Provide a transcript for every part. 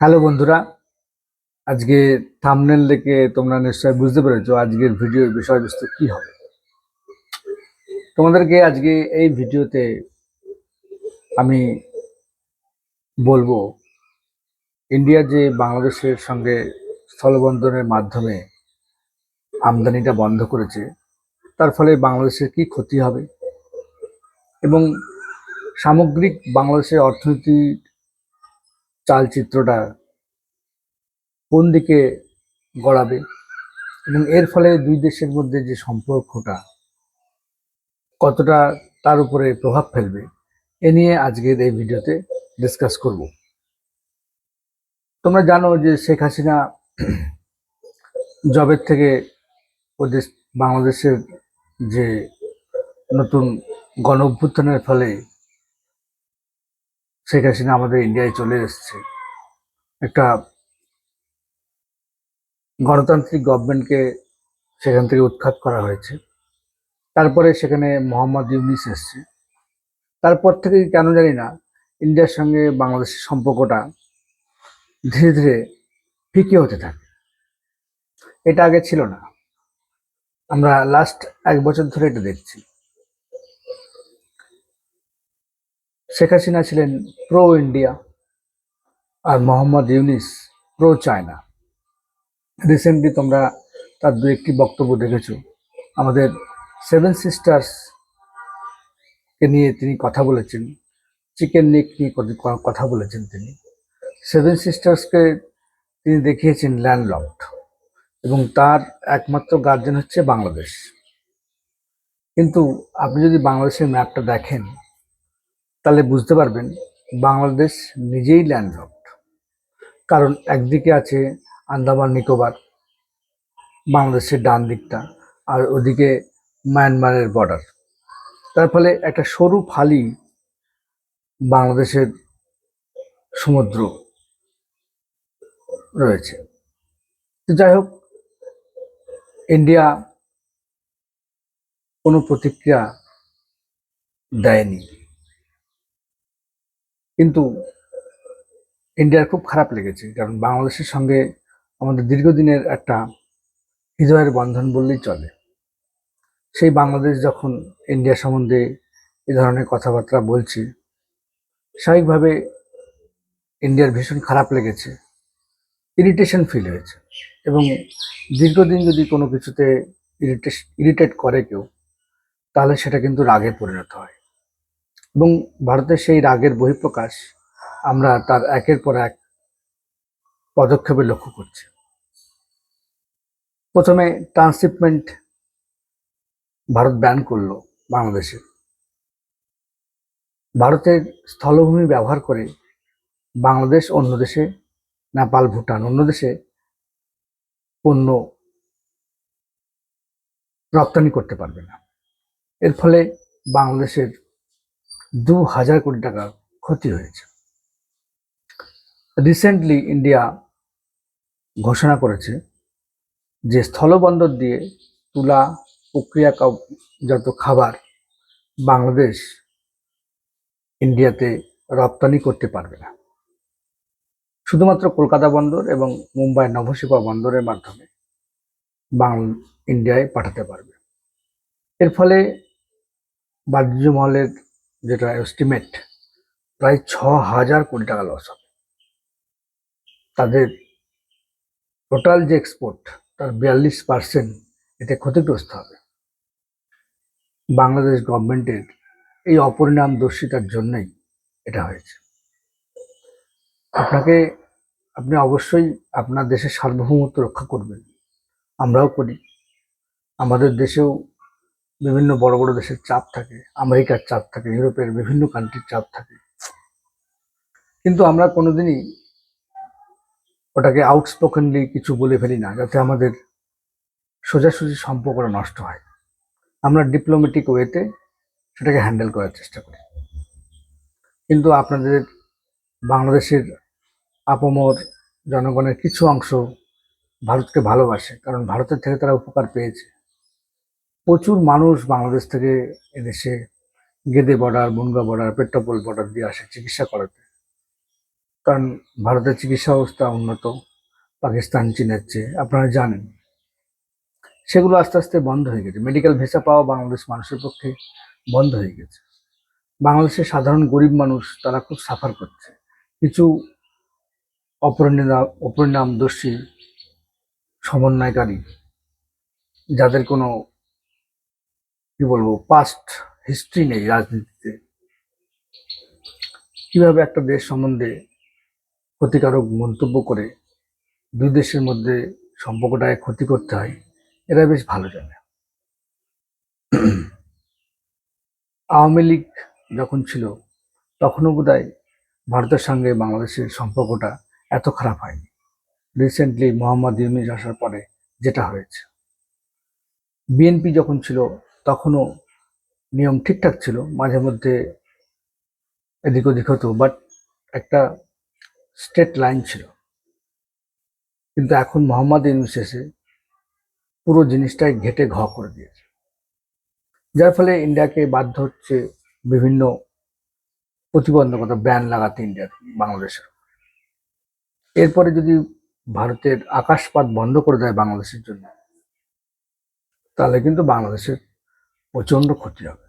Hello বন্ধুরা, আজকে thumbnail দেখে তোমরা নিশ্চয়ই বুঝতে পেরেছ আজকের ভিডিওর বিষয়বস্তু কি হবে। তোমাদেরকে আজকে এই ভিডিওতে আমি বলব ইন্ডিয়া যে বাংলাদেশের সঙ্গে স্থলবন্দরের মাধ্যমে আমদানিটা বন্ধ করেছে, তার ফলে বাংলাদেশের কি ক্ষতি হবে এবং সামগ্রিক বাংলাদেশের অর্থনীতির চালচিত্রটা কোন দিকে গড়াবে এবং এর ফলে দুই দেশের মধ্যে যে সম্পর্কটা কতটা তার উপরে প্রভাব ফেলবে, এ নিয়ে আজকের এই ভিডিওতে ডিসকাস করব। তোমরা জানো যে শেখ হাসিনা জবের থেকে বাংলাদেশের যে নতুন গণ অভ্যুত্থানের ফলে শেখ হাসিনা আমাদের ইন্ডিয়ায় চলে এসছে। একটা গণতান্ত্রিক গভর্নমেন্টকে সেখান থেকে উৎখাত করা হয়েছে। তারপরে সেখানে মোহাম্মদ ইউনিস এসছে। তারপর থেকে কেন জানি না, ইন্ডিয়ার সঙ্গে বাংলাদেশের সম্পর্কটা ধীরে ধীরে ফিকে হতে থাকে। এটা আগে ছিল না। আমরা লাস্ট এক বছর ধরে এটা দেখছি। শেখ হাসিনা ছিলেন প্রো ইন্ডিয়া আর Mohammad Yunus pro China recently তোমরা তার দু একটি বক্তব্য দেখেছ। আমাদের সেভেন সিস্টার্স কে নিয়ে তিনি কথা বলেছেন। চিকেন নেক নিয়ে কথা- কথা বলেছেন তিনি। সেভেন সিস্টার্সকে তিনি দেখিয়েছেন ল্যান্ডলকড এবং তার একমাত্র গার্জেন হচ্ছে বাংলাদেশ। কিন্তু আপনি যদি বাংলাদেশের ম্যাপটা দেখেন তাহলে বুঝতে পারবেন বাংলাদেশ নিজেই ল্যান্ডলকড কারণ একদিকে আছে আন্দামান, নিকোবর, বাংলাদেশের ডান দিকটা, আর ওদিকে মায়ানমারের বর্ডার। তার ফলে একটা সরু ফালি বাংলাদেশের সমুদ্র রয়েছে। তো যাই হোক, ইন্ডিয়া কোনো প্রতিক্রিয়া দেয়নি। কিন্তু ইন্ডিয়ার খুব খারাপ লেগেছে, কারণ বাংলাদেশের সঙ্গে আমাদের দীর্ঘদিনের একটা হৃদয়ের বন্ধন বললেই চলে। সেই বাংলাদেশ যখন ইন্ডিয়া সম্বন্ধে এ ধরনের কথাবার্তা বলছে, স্বাভাবিকভাবে ইন্ডিয়ার ভীষণ খারাপ লেগেছে ইরিটেশন ফিল হয়েছে এবং দীর্ঘদিন যদি কোনো কিছুতে ইরিটেশ ইরিটেট করে কেউ, তাহলে সেটা কিন্তু রাগে পরিণত হয়। এবং ভারতের সেই রাগের বহিঃপ্রকাশ আমরা তার একের পর এক পদক্ষেপে লক্ষ্য করছি। প্রথমে ট্রান্সশিপমেন্ট ভারত ব্যান করল বাংলাদেশে। ভারতের স্থলভূমি ব্যবহার করে বাংলাদেশ অন্য দেশে, নেপাল, ভুটান অন্য দেশে পণ্য রপ্তানি করতে পারবে না। এর ফলে বাংলাদেশের দু হাজার কোটি টাকা ক্ষতি হয়েছে। রিসেন্টলি ইন্ডিয়া ঘোষণা করেছে যে স্থলবন্দর দিয়ে তুলা প্রক্রিয়াজাত খাবার বাংলাদেশ ইন্ডিয়াতে রপ্তানি করতে পারবে না। শুধুমাত্র কলকাতা বন্দর এবং মুম্বাই নভশিপা বন্দরের মাধ্যমে বাংলা ইন্ডিয়ায় পাঠাতে পারবে। এর ফলে বাণিজ্য মহলের যেটা এস্টিমেট প্রায় ছ হাজার কোটি টাকা লস হবে। তাদের টোটাল যে এক্সপোর্ট তার বিয়াল্লিশ পার্সেন্ট এতে ক্ষতিগ্রস্ত হবে। বাংলাদেশ গভর্নমেন্টের এই অপরিণাম দর্শিতার জন্যই এটা হয়েছে। আপনাকে, আপনি অবশ্যই আপনার দেশের সার্বভৌমত্ব রক্ষা করবেন। আমরাও করি। আমাদের দেশেও বিভিন্ন বড় বড় দেশের চাপ থাকে, আমেরিকার চাপ থাকে, ইউরোপের বিভিন্ন কান্ট্রির চাপ থাকে। কিন্তু আমরা কোনোদিনই ওটাকে আউটস্পোকেনলি কিছু বলে ফেলি না, যাতে আমাদের সোজাসুজি সম্পর্কটা নষ্ট হয়। আমরা ডিপ্লোমেটিক ওয়েতে সেটাকে হ্যান্ডেল করার চেষ্টা করি। কিন্তু আপনাদের বাংলাদেশের আপমর জনগণের কিছু অংশ ভারতকে ভালোবাসে, কারণ ভারতের থেকে তারা উপকার পেয়েছে। প্রচুর মানুষ বাংলাদেশ থেকে এদেশে Gede border, Bongaon border, Petrapole border দিয়ে আসে চিকিৎসা করাতে। কারণ ভারতের চিকিৎসা ব্যবস্থা উন্নত, পাকিস্তান, চীনের চেয়ে, আপনারা জানেন। সেগুলো আস্তে আস্তে বন্ধ হয়ে গেছে। মেডিকেল ভিসা পাওয়া বাংলাদেশ মানুষের পক্ষে বন্ধ হয়ে গেছে। বাংলাদেশের সাধারণ গরিব মানুষ তারা খুব সাফার করছে। কিছু অপরিণাম অপরিণামদর্শী সমন্বয়কারী, যাদের কোনো কি বলব পাস্ট হিস্ট্রি নেই রাজনীতিতে। কীভাবে একটা দেশ সম্বন্ধে ক্ষতিকারক মন্তব্য করে দুই দেশের মধ্যে সম্পর্কটাকে ক্ষতি করতে হয়, এরা বেশ ভালো জানে। আওয়ামী লীগ যখন ছিল, তখনও বোধহয় ভারতের সঙ্গে বাংলাদেশের সম্পর্কটা এত খারাপ হয়নি। রিসেন্টলি মোহাম্মদ ইউনিস আসার পরে যেটা হয়েছে। বিএনপি যখন ছিল তখনও নিয়ম ঠিকঠাক ছিল, মাঝে মধ্যে এদিক ওদিক হতো বাট একটা স্টেট লাইন ছিল। কিন্তু এখন মোহাম্মদ ইউনুস এসে পুরো জিনিসটাই ঘেটে ঘ করে দিয়েছে। যার ফলে ইন্ডিয়াকে বাধ্য হচ্ছে বিভিন্ন প্রতিবন্ধকতা ব্যান লাগাতে ইন্ডিয়ার বাংলাদেশের এরপরে যদি ভারতের আকাশপাত বন্ধ করে দেয় বাংলাদেশের জন্য, তাহলে কিন্তু বাংলাদেশের প্রচণ্ড ক্ষতি হবে।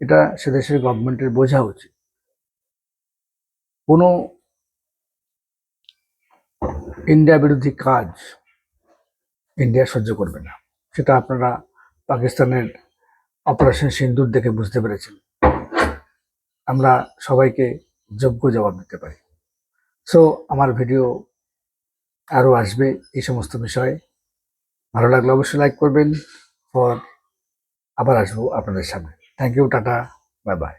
এটা সে দেশের গভর্নমেন্টের বোঝা উচিত। কোনো ইন্ডিয়া বিরোধী কাজ ইন্ডিয়া সহ্য করবে না। সেটা আপনারা পাকিস্তানের অপারেশন সিন্দুর দেখে বুঝতে পেরেছেন। আমরা সবাইকে যোগ্য জবাব দিতে পারি। সো আমার ভিডিও আরও আসবে এই সমস্ত বিষয়ে। ভালো লাগলে অবশ্যই লাইক করবেন। ফর আবার আসব আপনাদের সামনে। Thank you tata bye bye